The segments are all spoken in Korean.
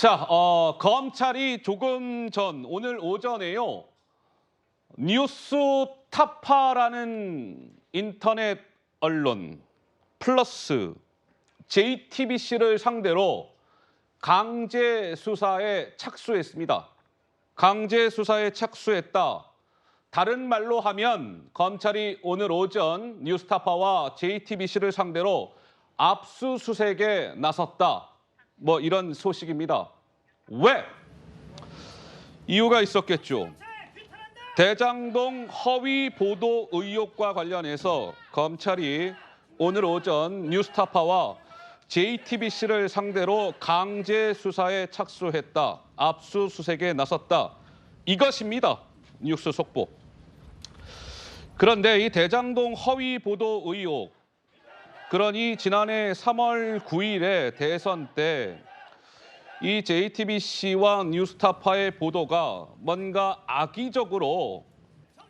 자, 어, 검찰이 조금 전 오늘 오전에요. 뉴스 타파라는 인터넷 언론 플러스 JTBC를 상대로 강제 수사에 착수했습니다. 강제 수사에 착수했다. 다른 말로 하면 검찰이 오늘 오전 뉴스타파와 JTBC를 상대로 압수수색에 나섰다. 뭐 이런 소식입니다. 왜? 이유가 있었겠죠. 대장동 허위 보도 의혹과 관련해서 검찰이 오늘 오전 뉴스타파와 JTBC를 상대로 강제 수사에 착수했다. 압수수색에 나섰다. 이것입니다. 뉴스 속보. 그런데 이 대장동 허위 보도 의혹 그러니 지난해 3월 9일에 대선 때 이 JTBC와 뉴스타파의 보도가 뭔가 악의적으로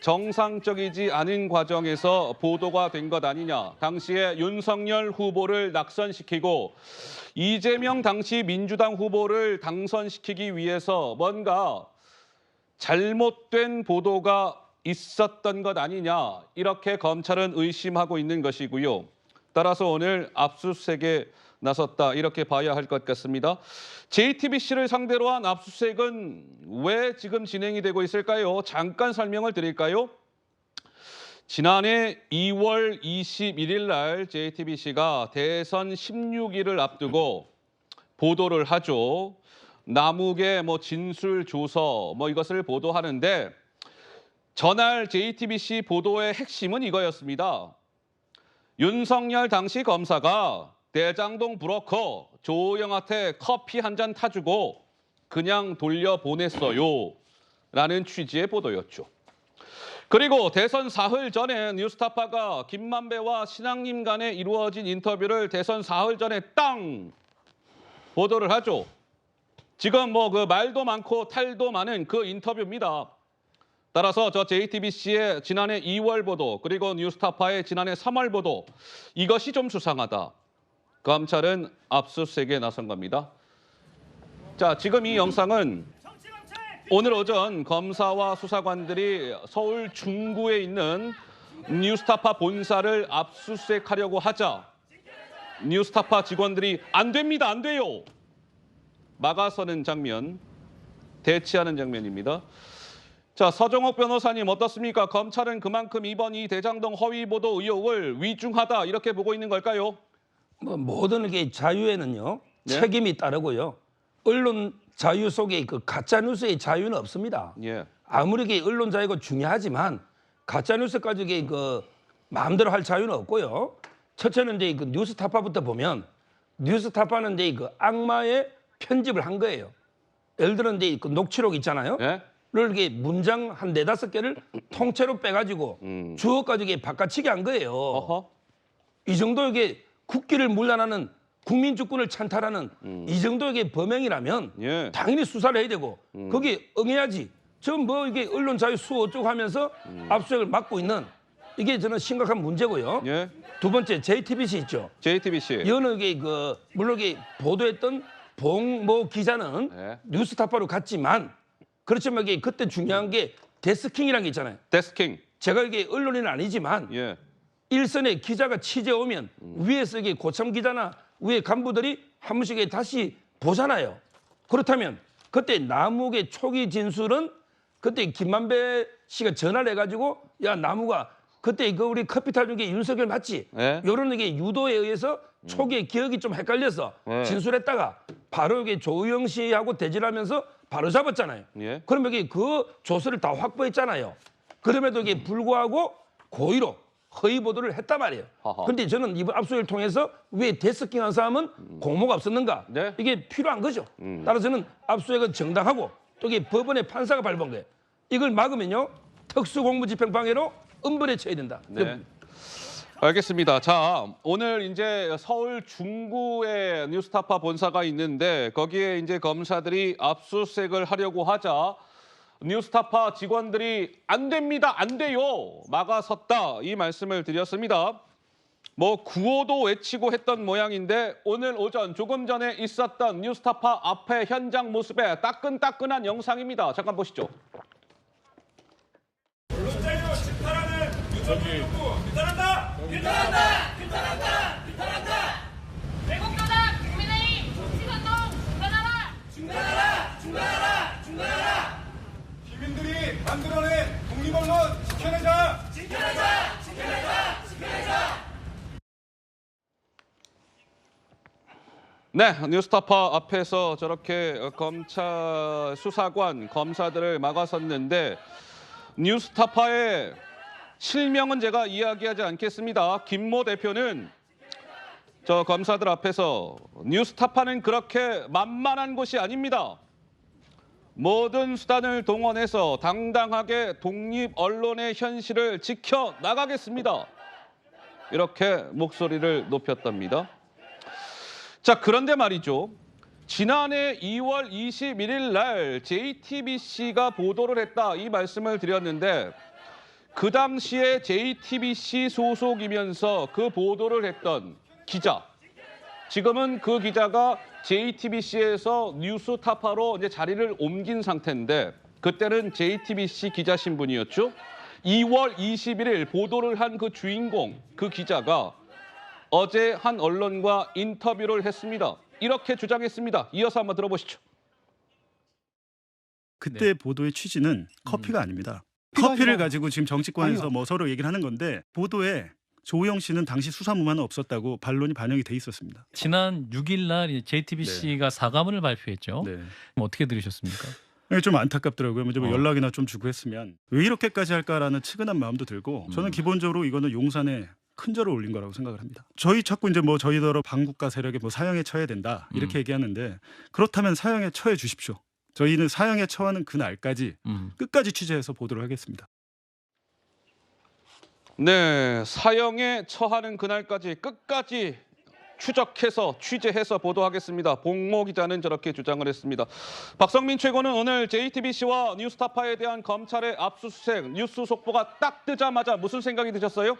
정상적이지 않은 과정에서 보도가 된 것 아니냐. 당시에 윤석열 후보를 낙선시키고 이재명 당시 민주당 후보를 당선시키기 위해서 뭔가 잘못된 보도가 있었던 것 아니냐. 이렇게 검찰은 의심하고 있는 것이고요. 따라서 오늘 압수수색에 나섰다 이렇게 봐야 할 것 같습니다. JTBC를 상대로 한 압수수색은 왜 지금 진행이 되고 있을까요? 잠깐 설명을 드릴까요? 지난해 2월 21일 날 JTBC가 대선 16일을 앞두고 보도를 하죠. 남욱의 뭐 진술 조서 뭐 이것을 보도하는데 전날 JTBC 보도의 핵심은 이거였습니다. 윤석열 당시 검사가 대장동 브로커 조영한테 커피 한 잔 타주고 그냥 돌려 보냈어요. 라는 취지의 보도였죠. 그리고 대선 사흘 전에 뉴스타파가 김만배와 신앙님 간에 이루어진 인터뷰를 대선 사흘 전에 땅 보도를 하죠. 지금 뭐 그 말도 많고 탈도 많은 그 인터뷰입니다. 따라서 저 JTBC의 지난해 2월 보도 그리고 뉴스타파의 지난해 3월 보도 이것이 좀 수상하다. 검찰은 압수수색에 나선 겁니다. 자, 지금 이 영상은 오늘 오전 검사와 수사관들이 서울 중구에 있는 뉴스타파 본사를 압수수색하려고 하자 뉴스타파 직원들이 안 됩니다, 안 돼요. 막아서는 장면, 대치하는 장면입니다. 자, 서정옥 변호사님 어떻습니까? 검찰은 그만큼 이번 이 대장동 허위 보도 의혹을 위중하다 이렇게 보고 있는 걸까요? 뭐 모든 게 자유에는요 네. 책임이 따르고요 언론 자유 속에 그 가짜 뉴스의 자유는 없습니다. 예. 아무리 게 언론 자유가 중요하지만 가짜 뉴스까지 그 마음대로 할 자유는 없고요. 첫째는 이제 그 뉴스타파부터 보면 뉴스타파는 이제 그 악마의 편집을 한 거예요. 예를 들어 이제 그 녹취록 있잖아요. 예? 를 이렇게 문장 한 네다섯 개를 통째로 빼가지고 음. 주어 가지고 이게 바꿔치기 한 거예요. 어허. 이 정도 이게 국기를 물란하는 국민 주권을 찬탈하는 이 정도 이게 범행이라면 음. 예. 당연히 수사를 해야 되고 거기에 응해야지. 전뭐 이게 언론 자유 수호 어쩌고 하면서 압수수색을 막고 있는 이게 저는 심각한 문제고요. 음. 예. 두 번째 JTBC 있죠. JTBC. 여느 게그 물론 이게 보도했던 봉모 기자는 네. 뉴스타파로 갔지만 그렇지만 이게 그때 중요한 게 데스킹이라는 게 있잖아요. 데스킹. 제가 이게 언론인은 아니지만 예. 일선에 기자가 취재 오면 위에서 이게 고참 기자나 위에 간부들이 한 번씩 다시 보잖아요. 그렇다면 그때 남욱의 초기 진술은 그때 김만배 씨가 전화를 해가지고 야 나무가 그때 그 우리 커피 타준 게 윤석열 맞지? 네. 이런 게 유도에 의해서 초기에 기억이 좀 헷갈려서 네. 진술했다가 바로 이게 조우영 씨하고 대질하면서 바로 잡았잖아요. 예. 그럼 여기 그 조서를 다 확보했잖아요. 그럼에도 이게 불구하고 고의로 허위 보도를 했단 말이에요. 하하. 근데 저는 이번 압수를 통해서 왜 데스킹한 사람은 공모가 없었는가? 네. 음. 이게 필요한 거죠. 따라서 저는 압수수색은 정당하고 또 이게 법원의 판사가 밟은 거예요. 이걸 막으면요 특수공무집행방해로 엄벌에 처해야 된다. 네. 알겠습니다. 자, 오늘 이제 서울 중구에 뉴스타파 본사가 있는데 거기에 이제 검사들이 압수수색을 하려고 하자 뉴스타파 직원들이 안 됩니다, 안 돼요, 막아섰다 이 말씀을 드렸습니다. 뭐 구호도 외치고 했던 모양인데 오늘 오전 조금 전에 있었던 뉴스타파 앞에 현장 모습에 따끈따끈한 영상입니다. 잠깐 보시죠. 자유 규탄한다! 규탄한다! 규탄한다! 외국노당 국민의힘 정치선동 중단하라! 시민들이 만들어낸 독립언론 지켜내자! 네, 뉴스타파 앞에서 저렇게 검찰 수사관 검사들을 막아섰는데 뉴스타파의 실명은 제가 이야기하지 않겠습니다. 김모 대표는 저 검사들 앞에서 뉴스타파는 그렇게 만만한 곳이 아닙니다. 모든 수단을 동원해서 당당하게 독립 언론의 현실을 지켜 나가겠습니다. 이렇게 목소리를 높였답니다. 자, 그런데 말이죠. 지난해 2월 21일 날 JTBC가 보도를 했다 이 말씀을 드렸는데 그 당시에 JTBC 소속이면서 그 보도를 했던 기자 지금은 그 기자가 JTBC에서 뉴스타파로 이제 자리를 옮긴 상태인데 그때는 JTBC 기자 신분이었죠. 2월 21일 보도를 한 그 주인공 그 기자가 어제 한 언론과 인터뷰를 했습니다. 이렇게 주장했습니다. 이어서 한번 들어보시죠. 그때 보도의 취지는 커피가 아닙니다. 커피를 가지고 지금 정치권에서 뭐 서로 얘기를 하는 건데 보도에 조우영 씨는 당시 수사무마는 없었다고 반론이 반영이 돼 있었습니다. 지난 6일 날 JTBC가 사과문을 발표했죠. 네. 그럼 어떻게 들으셨습니까? 네, 좀 안타깝더라고요. 먼저 뭐 어. 연락이나 좀 주고 했으면 왜 이렇게까지 할까라는 측은한 마음도 들고 저는 기본적으로 이거는 용산에 큰 절을 올린 거라고 생각을 합니다. 저희 자꾸 이제 뭐 저희더러 반국가 세력에 뭐 사형에 처해야 된다 이렇게 얘기하는데 그렇다면 사형에 처해 주십시오. 저희는 사형에 처하는 그 날까지 음. 끝까지 취재해서 보도를 하겠습니다. 네, 사형에 처하는 그날까지 끝까지 추적해서 취재해서 보도하겠습니다. 봉모 기자는 저렇게 주장을 했습니다. 박성민 최고는 오늘 JTBC와 뉴스타파에 대한 검찰의 압수수색 뉴스 속보가 딱 뜨자마자 무슨 생각이 드셨어요?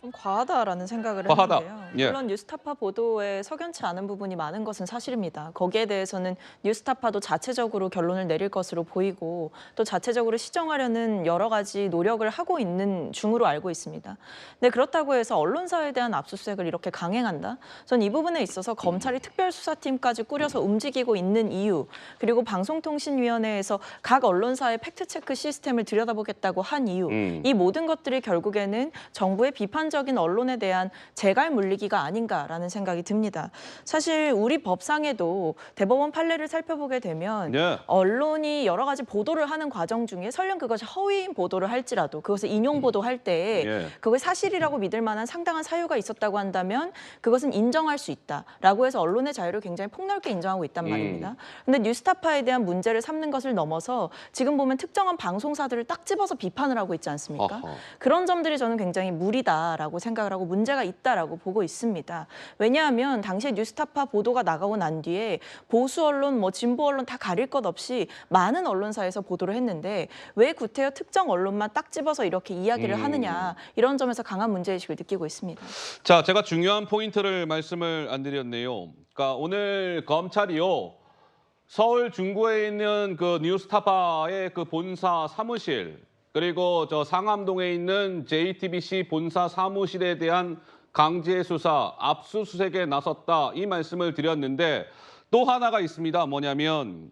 좀 과하다라는 생각을 과하다. 했는데요. 예. 물론 뉴스타파 보도에 석연치 않은 부분이 많은 것은 사실입니다. 거기에 대해서는 뉴스타파도 자체적으로 결론을 내릴 것으로 보이고 또 자체적으로 시정하려는 여러 가지 노력을 하고 있는 중으로 알고 있습니다. 근데 그렇다고 해서 언론사에 대한 압수수색을 이렇게 강행한다? 전 이 부분에 있어서 검찰이 특별수사팀까지 꾸려서 움직이고 있는 이유 그리고 방송통신위원회에서 각 언론사의 팩트체크 시스템을 들여다보겠다고 한 이유 음. 이 모든 것들이 결국에는 정부의 비판 적인 언론에 대한 재갈 물리기가 아닌가라는 생각이 듭니다. 사실 우리 법상에도 대법원 판례를 살펴보게 되면 네. 언론이 여러 가지 보도를 하는 과정 중에 설령 그것이 허위인 보도를 할지라도 그것을 인용 보도할 때 예. 그걸 사실이라고 믿을 만한 상당한 사유가 있었다고 한다면 그것은 인정할 수 있다라고 해서 언론의 자유를 굉장히 폭넓게 인정하고 있단 음. 말입니다. 근데 뉴스타파에 대한 문제를 삼는 것을 넘어서 지금 보면 특정한 방송사들을 딱 집어서 비판을 하고 있지 않습니까? 어허. 그런 점들이 저는 굉장히 무리다 라고 생각을 하고 문제가 있다라고 보고 있습니다. 왜냐하면 당시에 뉴스타파 보도가 나가고 난 뒤에 보수 언론, 뭐 진보 언론 다 가릴 것 없이 많은 언론사에서 보도를 했는데 왜 구태여 특정 언론만 딱 집어서 이렇게 이야기를 음. 하느냐 이런 점에서 강한 문제의식을 느끼고 있습니다. 자, 제가 중요한 포인트를 말씀을 안 드렸네요. 그러니까 오늘 검찰이요. 서울 중구에 있는 그 뉴스타파의 그 본사 사무실 그리고 저 상암동에 있는 JTBC 본사 사무실에 대한 강제 수사, 압수수색에 나섰다 이 말씀을 드렸는데 또 하나가 있습니다. 뭐냐면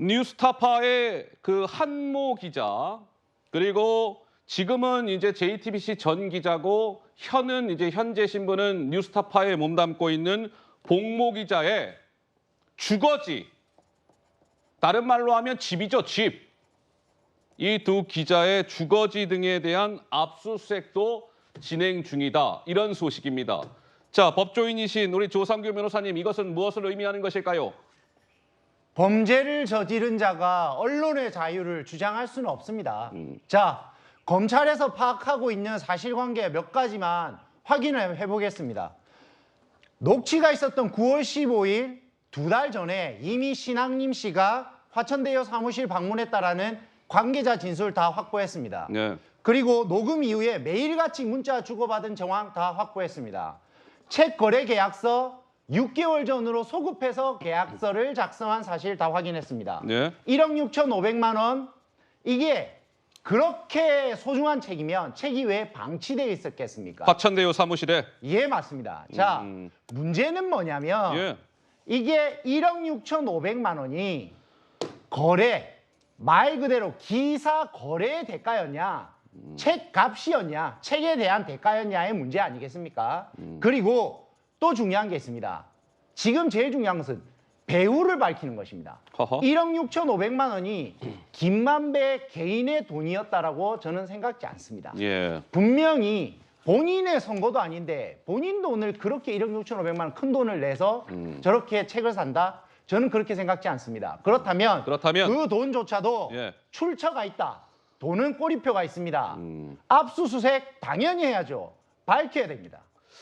뉴스타파의 그 한모 기자 그리고 지금은 이제 JTBC 전 기자고 현은 이제 현재 신분은 뉴스타파에 몸담고 있는 봉모 기자의 주거지 다른 말로 하면 집이죠 집. 이 두 기자의 주거지 등에 대한 압수수색도 진행 중이다. 이런 소식입니다. 자, 법조인이신 우리 조상규 변호사님 이것은 무엇을 의미하는 것일까요? 범죄를 저지른 자가 언론의 자유를 주장할 수는 없습니다. 자, 검찰에서 파악하고 있는 사실관계 몇 가지만 확인을 해보겠습니다. 녹취가 있었던 9월 15일 두 달 전에 이미 신학님 씨가 화천대유 사무실 방문했다라는 관계자 진술 다 확보했습니다. 네. 그리고 녹음 이후에 매일같이 문자 주고받은 정황 다 확보했습니다. 책 거래 계약서 6개월 전으로 소급해서 계약서를 작성한 사실 다 확인했습니다. 네. 1억 6,500만 원 이게 그렇게 소중한 책이면 책이 왜 방치되어 있었겠습니까? 화천대유 사무실에 예, 맞습니다. 자, 음. 문제는 뭐냐면 예. 이게 1억 6,500만 원이 거래 말 그대로 기사 거래의 대가였냐 책 값이었냐 책에 대한 대가였냐의 문제 아니겠습니까? 그리고 또 중요한 게 있습니다. 지금 제일 중요한 것은 배우를 밝히는 것입니다. 허허. 1억 6,500만 원이 김만배 개인의 돈이었다라고 저는 생각지 않습니다. 예. 분명히 본인의 선거도 아닌데 본인 돈을 그렇게 1억 6,500만 원 큰 돈을 내서 음. 저렇게 책을 산다? 저는 그렇게 생각지 않습니다. 그렇다면, 그렇다면? 그 돈조차도 예. 출처가 있다. 돈은 꼬리표가 있습니다. 음. 압수수색 당연히 해야죠. 밝혀야 됩니다.